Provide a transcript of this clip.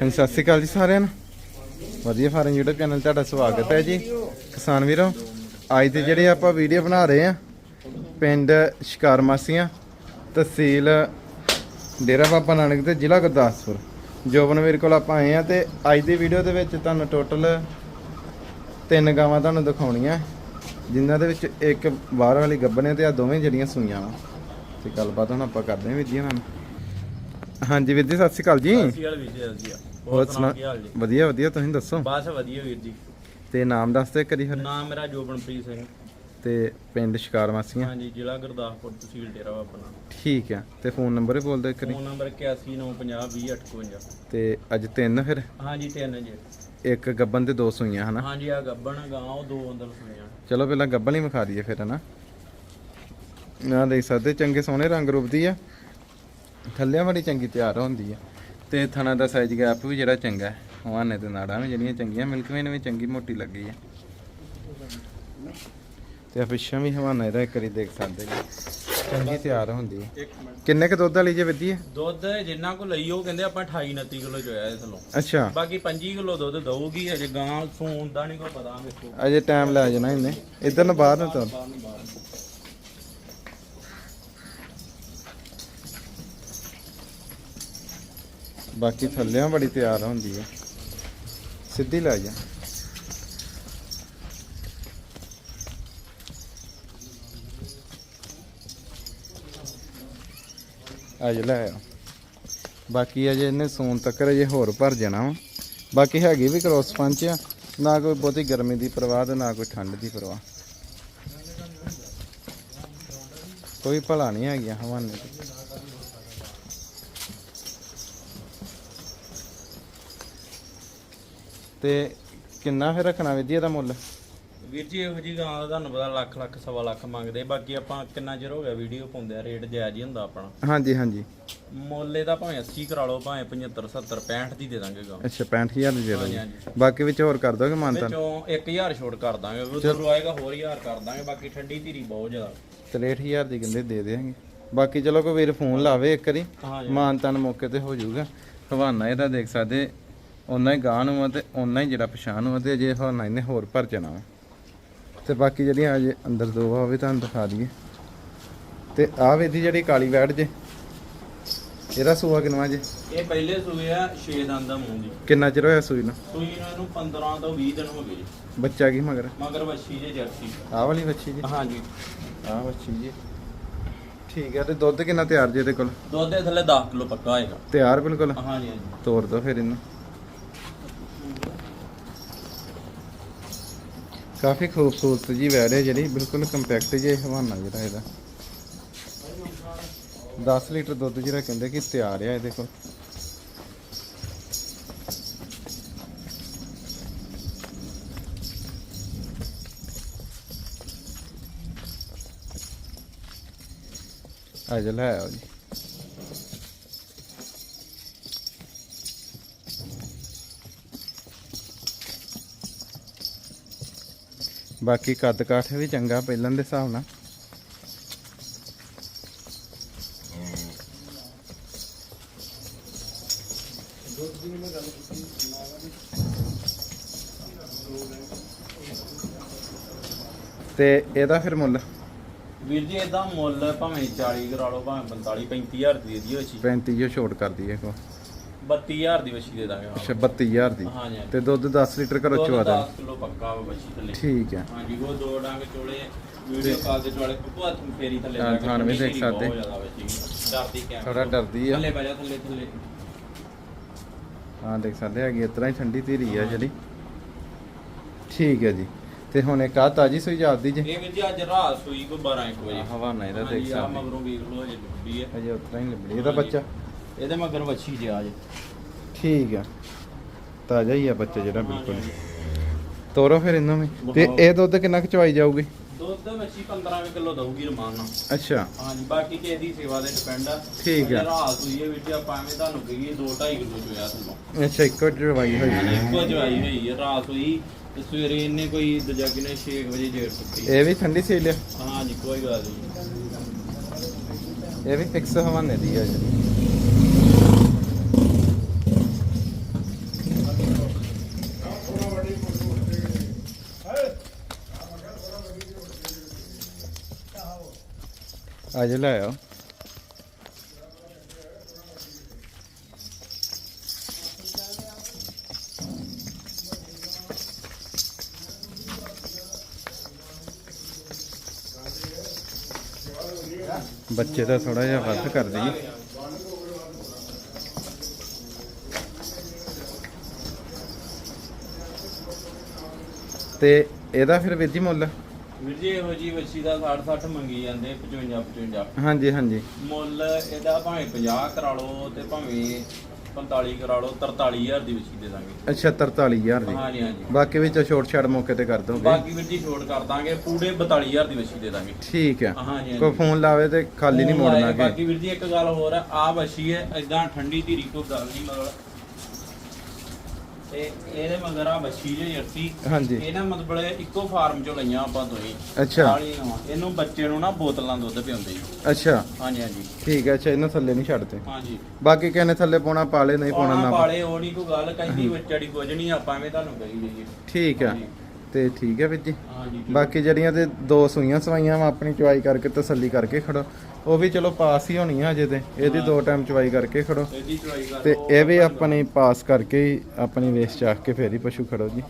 ਹਾਂਜੀ, ਸਤਿ ਸ਼੍ਰੀ ਅਕਾਲ ਜੀ ਸਾਰਿਆਂ ਨੂੰ। ਵਧੀਆ ਫਾਰਮ YouTube ਚੈਨਲ ਤੁਹਾਡਾ ਸਵਾਗਤ ਹੈ ਜੀ। ਕਿਸਾਨ ਵੀਰੋ, ਅੱਜ ਦੀ ਜਿਹੜੀ ਆਪਾਂ ਵੀਡੀਓ ਬਣਾ ਰਹੇ ਆ ਪਿੰਡ ਸ਼ਿਕਾਰ ਮਾਸੀਆਂ ਤਹਿਸੀਲ ਡੇਰਾ ਬਾਬਾ ਨਾਨਕ ਤੇ ਜ਼ਿਲ੍ਹਾ ਗੁਰਦਾਸਪੁਰ। ਜੋਬਨ ਵੀਰ ਕੋਲ ਆਪਾਂ ਆਏ ਆ ਤੇ ਅੱਜ ਦੀ ਵੀਡੀਓ ਦੇ ਵਿੱਚ ਤੁਹਾਨੂੰ ਟੋਟਲ ਤਿੰਨ ਗਾਵਾਂ ਤੁਹਾਨੂੰ ਦਿਖਾਉਣੀਆਂ। ਜਿਨ੍ਹਾਂ ਦੇ ਵਿੱਚ ਇੱਕ ਬਾਹਰ ਵਾਲੀ ਗੱਬਣੇ ਤੇ ਆ ਦੋਵੇਂ ਜਿਹੜੀਆਂ ਸੂਈਆਂ ਵਾ। ਤੇ ਗੱਲਬਾਤ ਹੁਣ ਆਪਾਂ ਕਰਦੇ ਹਾਂ ਵੀਰ ਜੀ ਨਾਲ। ਹਾਂਜੀ ਵੀਰ ਜੀ ਸਤਿ ਸ਼੍ਰੀ ਅਕਾਲ ਜੀ। ਸਤਿ ਸ਼੍ਰੀ ਅਕਾਲ ਵੀਰ ਜੀ ਜੀ ਹੋਰ ਸੁਣਾ। ਕੀ ਹਾਲ ਜੀ? ਵਧੀਆ ਵਧੀਆ ਤੁਸੀਂ ਦੱਸੋ? ਬਸ ਵਧੀਆ ਵੀਰ ਜੀ। ਤੇ ਨਾਮ ਦੱਸ ਦੇ ਕਰੀ ਫਿਰ। ਨਾਮ ਮੇਰਾ ਜੋਬਨਪ੍ਰੀਤ ਸਿੰਘ। ਤੇ ਪਿੰਡ ਸ਼ਿਕਾਰ ਮਾਸੀਆਂ ਹਾਂਜੀ ਜ਼ਿਲ੍ਹਾ ਗੁਰਦਾਸਪੁਰ ਤਹਿਸੀਲ ਡੇਰਾ ਆਪਣਾ ਠੀਕ ਆ। ਤੇ ਫੋਨ ਨੰਬਰ ਵੀ ਬੋਲ ਦੇ ਕਰੀ ਫੋਨ ਨੰਬਰ 8195020852 ਤੇ ਅੱਜ ਤਿੰਨ ਫਿਰ? ਹਾਂਜੀ ਤਿੰਨ ਜੀ। ਇੱਕ ਗੱਬਨ ਤੇ ਦੋ ਸੂਈਆਂ ਹਨਾ? ਹਾਂਜੀ ਆ ਗੱਬਣ ਗਾਂ ਉਹ ਦੋ ਅੰਦਰ ਸੁਣੀਆਂ ਚਲੋ ਪਹਿਲਾਂ ਗੱਬਨ ਹੀ ਵਿਖਾ ਦਈਏ ਫਿਰ ਹਨਾ? ਨਾ ਦੇਖ ਸਕਦੇ ਚੰਗੇ ਸੋਹਣੇ ਰੰਗ ਰੂਪ ਦੀ ਆ। ਥੱਲਿਆਂ ਬੜੀ ਚੰਗੀ ਤਿਆਰ ਹੁੰਦੀ ਆ। ਤੇ ਥਣਾ ਦਾ ਸਾਈਜ਼ ਗੈਪ ਵੀ ਜਿਹੜਾ ਚੰਗਾ ਹੈ। ਹਵਾਨੇ ਤੇ ਨਾੜਾਂ ਵੀ ਜਿਹੜੀਆਂ ਚੰਗੀਆਂ ਮਿਲਕਵੇਨ ਵੀ ਚੰਗੀ ਮੋਟੀ ਲੱਗੀ ਆ। ਤੇ ਆ ਪਿੱਛੋਂ ਵੀ ਹਵਾਨਾ ਇਹਦਾ ਇੱਕ ਵਾਰੀ ਦੇਖ ਸਕਦੇ ਜੀ ਚੰਗੀ ਤਿਆਰ ਹੁੰਦੀ ਹੈ ਕਿੰਨੇ ਕ ਦੁੱਧ ਵਾਲੀ ਜੇ ਵਿੱਧੀ ਹੈ ਦੁੱਧ ਜਿੰਨਾ ਕੋ ਲਈ ਉਹ ਕਹਿੰਦੇ ਆਪਾਂ 28 29 ਕਿਲੋ ਚੋਇਆ ਇਸ ਥਲੋਂ। ਅੱਛਾ। ਬਾਕੀ 25 ਕਿਲੋ ਦੁੱਧ ਦਊਗੀ ਅਜੇ ਗਾਂ ਸੂਣ ਦਾ ਨਹੀਂ ਕੋ ਪਤਾ ਵੇਖੋ ਅਜੇ ਟਾਈਮ ਲੈ ਜਾਣਾ ਇਹਨੇ। ਇਧਰ ਨੂੰ ਬਾਹਰ ਨੂੰ ਤੁਰ ਬਾਹਰ ਨੂੰ ਬਾਹਰ ਨੂੰ। ਬਾਕੀ ਥੱਲਿਆਂ ਬੜੀ ਤਿਆਰ ਹੁੰਦੀ ਹੈ ਸਿੱਧੀ ਲੈ ਜਾ। ਅੱਜ ਲੈ ਆ। ਬਾਕੀ ਅਜੇ ਇਹਨੇ ਸੂਨ ਤੱਕ ਅਜੇ ਹੋਰ ਭਰ ਜਾਣਾ ਵਾ। ਬਾਕੀ ਹੈਗੀ ਵੀ ਕ੍ਰੋਸ ਪੰਚ ਆ। ਨਾ ਕੋਈ ਬਹੁਤੀ ਗਰਮੀ ਦੀ ਪਰਵਾਹ ਤੇ ਨਾ ਕੋਈ ਠੰਡ ਦੀ ਪਰਵਾਹ। ਕੋਈ ਭਲਾ ਨਹੀਂ ਹੈਗੀਆਂ ਹਵਾਨੇ ਦੀ ਤੇ ਕਿੰਨਾ ਫਿਰ ਰੱਖਣਾ ਵਿਧੀ ਇਹਦਾ ਮੁੱਲ? ਵੀਰ ਜੀ ਇਹੋ ਜੀ ਗਾਂ ਦਾ ਤੁਹਾਨੂੰ ਪਤਾ ਲੱਖ ਲੱਖ ਸਵਾ ਲੱਖ ਮੰਗਦੇ। ਬਾਕੀ ਆਪਾਂ ਕਿੰਨਾ ਚਿਰ ਹੋ ਗਿਆ ਵੀਡੀਓ ਪਾਉਂਦੇ ਆ ਰੇਟ ਜਾਇਜ਼ ਹੀ ਹੁੰਦਾ ਆਪਣਾ। ਹਾਂਜੀ ਹਾਂਜੀ। ਮੁੱਲੇ ਦਾ ਭਾਵੇਂ 80 ਕਰਾ ਲਓ ਭਾਵੇਂ 75 70 65 ਦੀ ਦੇ ਦਾਂਗੇ ਗਾਂ। ਅੱਛਾ 65000 ਦੀ ਦੇ ਦੋਗੇ। ਬਾਕੀ ਵਿੱਚ ਹੋਰ ਕਰ ਦੋਗੇ ਮਾਨਤਾ ਵਿੱਚੋਂ 1000 ਛੋਟ ਕਰ ਦਾਂਗੇ ਉਧਰੋਂ ਆਏਗਾ ਹੋਰ 1000 ਕਰ ਦਾਂਗੇ ਬਾਕੀ ਠੰਡੀ ਧੀਰੀ ਬਹੁਤ ਜ਼ਿਆਦਾ। 63000 ਦੀ ਕਹਿੰਦੇ ਦੇ ਦੇਾਂਗੇ। ਬਾਕੀ ਚਲੋ ਕੋਈ ਵੀਰ ਫੋਨ ਲਾਵੇ ਇੱਕ ਵਾਰੀ। ਮਾਨਤਨ ਮੌਕੇ ਤੇ ਹੋ ਜਾਊਗਾ। ਹਵਾਨਾ ਇਹਦਾ ਦੇਖ ਸਕਦੇ ਉਹਨਾਂ ਹੀ ਗਾਂ ਨੂੰ ਆ ਤੇ ਉਹਨਾਂ ਹੀ ਜਿਹੜਾ ਪਛਾਣ ਨੂੰ ਆ ਤੇ ਜੇ ਹਵਾਨਾ ਇਹਨੇ ਹੋਰ ਭਰ ਜਾਣਾ ਤੇ ਬਾਕੀ ਜਿਹੜੀਆਂ ਅਜੇ ਅੰਦਰ ਦੋ ਆ ਵੀ ਤੁਹਾਨੂੰ ਦਿਖਾ ਦਈਏ। ਤੇ ਆਹ ਵੇਦੀ ਜਿਹੜੀ ਕਾਲੀ ਵੈੜ ਜੇ। ਇਹਦਾ ਸੂਆ ਕਿੰਨਾ ਜੇ? ਇਹ ਪਹਿਲੇ ਸੂਏ ਆ 6 ਦੰਦ ਦਾ ਮੂੰਹ ਦੀ। ਕਿੰਨਾ ਚਿਰ ਹੋਇਆ ਸੂਈ ਨੂੰ? ਸੂਈ ਨੂੰ ਇਹਨੂੰ 15 ਤੋਂ 20 ਦਿਨ ਹੋ ਗਏ ਬੱਚਾ ਕੀ ਮਗਰ? ਮਗਰ ਵੱਛੀ ਜੇ ਜਰਸੀ। ਆਹ ਵਾਲੀ ਬੱਚੀ ਜੀ? ਹਾਂਜੀ। ਆਹ ਬੱਚੀ ਜੀ। ਠੀਕ ਹੈ ਤੇ ਦੁੱਧ ਕਿੰਨਾ ਤਿਆਰ ਜੇ ਇਹਦੇ ਕੋਲ? ਦੁੱਧ ਦੇ ਥੱਲੇ 10 ਕਿਲੋ ਪੱਕਾ ਹੋਏਗਾ। ਤਿਆਰ ਬਿਲਕੁਲ? ਹਾਂਜੀ ਹਾਂਜੀ। ਤੋੜ ਦੋ ਫਿਰ ਇਹਨੂੰ। ਕਾਫੀ ਖੂਬਸੂਰਤ ਜੀ ਵੈੜ ਹੈ ਜਿਹੜੀ, ਬਿਲਕੁਲ ਕੰਪੈਕਟ ਜੇ ਹਵਾਨਾ ਜਿਹੜਾ ਇਹਦਾ। 10 ਲੀਟਰ ਦੁੱਧ ਜਿਹੜਾ ਕਹਿੰਦੇ ਕਿ ਤਿਆਰ ਆ ਇਹਦੇ ਕੋਲ। ਅੱਜ ਹੈ ਜੀ। ਬਾਕੀ ਕੱਦ ਕਾਠ ਵੀ ਚੰਗਾ ਪਹਿਲਾਂ ਦੇ ਹਿਸਾਬ ਨਾਲ। ਤੇ ਇਹਦਾ ਫਿਰ ਮੁੱਲ? ਵੀਰ ਜੀ ਇਹਦਾ ਮੁੱਲ ਭਾਵੇਂ 40 ਕਰਾ ਲਓ ਭਾਵੇਂ 45 35000 ਦੀ ਦੇ ਦਿਓ ਅੱਛੀ 35 ਜੋ ਛੋਟ ਕਰ ਦਈਏ ਕੋ 32000 ਦੀ ਵੱਛੀ ਦੇ ਦਾਂਗੇ ਅੱਛਾ 32000 ਦੀ। ਹਾਂਜੀ ਤੇ ਦੁੱਧ 10 ਲੀਟਰ ਘਰੋਂ ਚਵਾ ਦੇ 10 ਕਿਲੋ ਪੱਕਾ ਵੱਛੀ ਥੱਲੇ। ਠੀਕ ਹੈ। ਹਾਂਜੀ ਉਹ ਦੋ ਡੰਗ ਚੋਲੇ ਵੀਡੀਓ ਕਾਲ ਦੇ ਚੋਲੇ ਪੱਪੂ ਹੱਥ ਫੇਰੀ ਥੱਲੇ ਜਾ ਕੇ ਥਾਣ ਵੀ ਦੇਖ ਸਕਦੇ। ਡਰਦੀ ਕਿਆ ਥੋੜਾ ਡਰਦੀ ਆ। ਥੱਲੇ ਬਹਿ ਜਾ ਥੱਲੇ ਥੱਲੇ। ਹਾਂ ਦੇਖ ਸਕਦੇ ਹੈਗੀ ਇਸ ਤਰ੍ਹਾਂ ਹੀ ਠੰਡੀ ਧੀਰੀ ਆ ਜਿਹੜੀ। ਠੀਕ ਹੈ ਜੀ। ਤੇ ਹੁਣ ਇੱਕ ਆ ਤਾਜੀ ਸੂਈ ਜਾਂਦੀ ਜੇ। ਇਹ ਵੀਰ ਜੀ ਅੱਜ ਰਾਤ ਸੂਈ ਕੋ 12 1 ਵਜੇ। ਹਵਾਨਾ ਇਹਦਾ ਦੇਖ ਸਕਦੇ। ਮਗਰੋਂ ਵੇਖ ਲਓ ਅਜੇ ਡੁੱਬੀ ਹੈ ਅਜੇ ਉਤਰਾ ਹੀ ਲੱਭੜੀ ਇਹਦਾ ਬੱਚਾ। ਇਹਦੇ ਮਗਰ ਵੱਛੀ ਜੇ। ਆਜ ਠੀਕ ਆ। ਤਾਜ਼ਾ ਹੀ ਆ ਬੱਚਾ ਜਿਹੜਾ ਬਿਲਕੁਲ। ਤੋਰੋ ਫਿਰ ਇਹਨੂੰ ਵੀ। ਤੇ ਇਹ ਦੁੱਧ ਕਿੰਨਾ ਕੁ ਚਵਾਈ ਜਾਊਗੀ? ਦੁੱਧ ਵੱਛੀ 15 ਕਿਲੋ ਦਊਗੀ ਰਮਾਨ ਨਾਲ। ਅੱਛਾ। ਹਾਂਜੀ ਬਾਕੀ ਕਿਸੇ ਦੀ ਸੇਵਾ ਤੇ ਡਿਪੈਂਡ ਆ। ਠੀਕ ਆ। ਰਾਤ ਸੂਈ ਹੈ ਜੀ ਆਪਾਂ ਐਵੇਂ ਤੁਹਾਨੂੰ ਕਹੀਏ 2 2.5 ਕਿਲੋ ਚੋਇਆ ਤੁਹਾਨੂੰ ਅੱਛਾ ਇੱਕੋ ਚਵਾਈ ਹੋਈ ਹੈ। ਇੱਕੋ ਜਵਾਈ ਹੋਈ ਹੈ ਰਾਤ ਹੋਈ ਤੇ ਸਵੇਰੇ ਇਹਨੇ ਕੋਈ ਦੂਜਾ ਕਿਨੇ 6 ਵਜੇ ਜੇਰ ਸੁੱਤੀ ਇਹ ਵੀ ਠੰਡੀ ਸੀ ਲਿਆ? ਹਾਂਜੀ ਕੋਈ ਗੱਲ ਨਹੀਂ ਇਹ ਵੀ ਫਿਕਸ ਹਵਾਨੇ ਦੀ ਆ ਜੀ। ਅੱਜ ਲੈ ਆਓ ਬੱਚੇ ਦਾ ਥੋੜਾ ਜਿਹਾ ਵੱਧ ਕਰ ਦਈਏ। ਤੇ ਇਹਦਾ ਫਿਰ ਵੀਰ ਜੀ ਮੁੱਲ? ਵੀਰ ਜੀ ਇਹੋ ਜੀ ਵੱਛੀ ਦਾ 60 60 ਮੰਗੀ ਜਾਂਦੇ 55 55 ਹਾਂਜੀ ਹਾਂਜੀ। ਮੁੱਲ ਇਹਦਾ ਭਾਵੇਂ 50 ਕਰਾ ਲਓ ਤੇ ਭਾਵੇਂ 45 ਕਰਾ ਲਓ 43000 ਦੀ ਵੱਛੀ ਦੇ ਦਾਂਗੇ। ਅੱਛਾ 43000 ਦੀ। ਹਾਂਜੀ ਹਾਂਜੀ। ਬਾਕੀ ਵਿੱਚ ਛੋਟ ਛਾੜ ਮੌਕੇ ਤੇ ਕਰ ਦੋਗੇ? ਬਾਕੀ ਵੀਰ ਜੀ ਛੋੜ ਕਰ ਦਾਂਗੇ ਪੂਰੇ 42000 ਦੀ ਵੱਛੀ ਦੇ ਦਾਂਗੇ। ਠੀਕ ਆ ਹਾਂਜੀ ਕੋਈ ਫੋਨ ਲਾਵੇ ਤੇ ਖਾਲੀ ਨਹੀਂ ਮੋੜਨਾ ਕਿ ਬਾਕੀ ਵੀਰ ਜੀ ਇੱਕ ਗੱਲ ਹੋਰ ਆ ਆ ਵੱਛੀ ਹੈ ਇਦਾਂ ਠੰਡੀ ਧੀਰੀ ਕੋਈ ਗੱਲ ਨਹੀਂ ਮਤਲਬ ਤੇ ਇਹਦੇ ਮਗਰ ਆ ਵੱਛੀ ਜੇ ਜਰਸੀ ਹਾਂਜੀ। ਇਹ ਨਾ ਮਤਲਬ ਇੱਕੋ ਫਾਰਮ ਚੋਂ ਲਈਆਂ ਆਪਾਂ ਦੋਈ ਅੱਛਾ। ਕਾਲੀਆਂ ਵਾਂ। ਇਹਨੂੰ ਬੱਚੇ ਨੂੰ ਨਾ ਬੋਤਲਾਂ ਦੁੱਧ ਪਿਆਉਂਦੇ ਜੀ ਅੱਛਾ। ਹਾਂਜੀ ਹਾਂਜੀ। ਠੀਕ ਹੈ ਅੱਛਾ ਇਹਨਾਂ ਥੱਲੇ ਨਹੀਂ ਛੱਡਦੇ। ਹਾਂਜੀ। ਬਾਕੀ ਕਹਿੰਦੇ ਥੱਲੇ ਪਾਉਣਾ ਪਾਲੇ ਨਹੀਂ ਪਾਉਣਾ ਪਾਉਣਾ ਨਾ ਪਾਲੇ ਉਹ ਨਹੀਂ ਕੋਈ ਗੱਲ ਕਹਿੰਦੀ ਵਿਚੜੀ ਕੁਝ ਨਹੀਂ ਆਪਾਂ ਐਵੇਂ ਤੁਹਾਨੂੰ ਕਹੀ ਜਾਈਏ ਠੀਕ ਆ ਹਾਂਜੀ। ਤੇ ਠੀਕ ਹੈ ਵੀਰ ਜੀ। ਬਾਕੀ ਜਿਹੜੀਆਂ ਤੇ ਦੋ ਸੂਈਆਂ ਸਵਾਈਆਂ ਵਾ ਆਪਣੀ ਚੁਆਈ ਕਰਕੇ ਤਸੱਲੀ ਕਰਕੇ ਖੜੋ। ਉਹ ਵੀ ਚਲੋ ਪਾਸ ਹੀ ਹੋਣੀ ਆ ਅਜੇ ਤੇ। ਇਹਦੀ ਦੋ ਟਾਈਮ ਚੁਆਈ ਕਰਕੇ ਖੜੋ। ਇਹਦੀ ਕਰ ਤੇ। ਇਹ ਵੀ ਆਪਣੀ ਪਾਸ ਕਰਕੇ ਹੀ ਆਪਣੀ ਵੇਸ ਚਾਕ ਕੇ ਫੇਰ ਹੀ ਪਸ਼ੂ ਖੜੋ ਜੀ।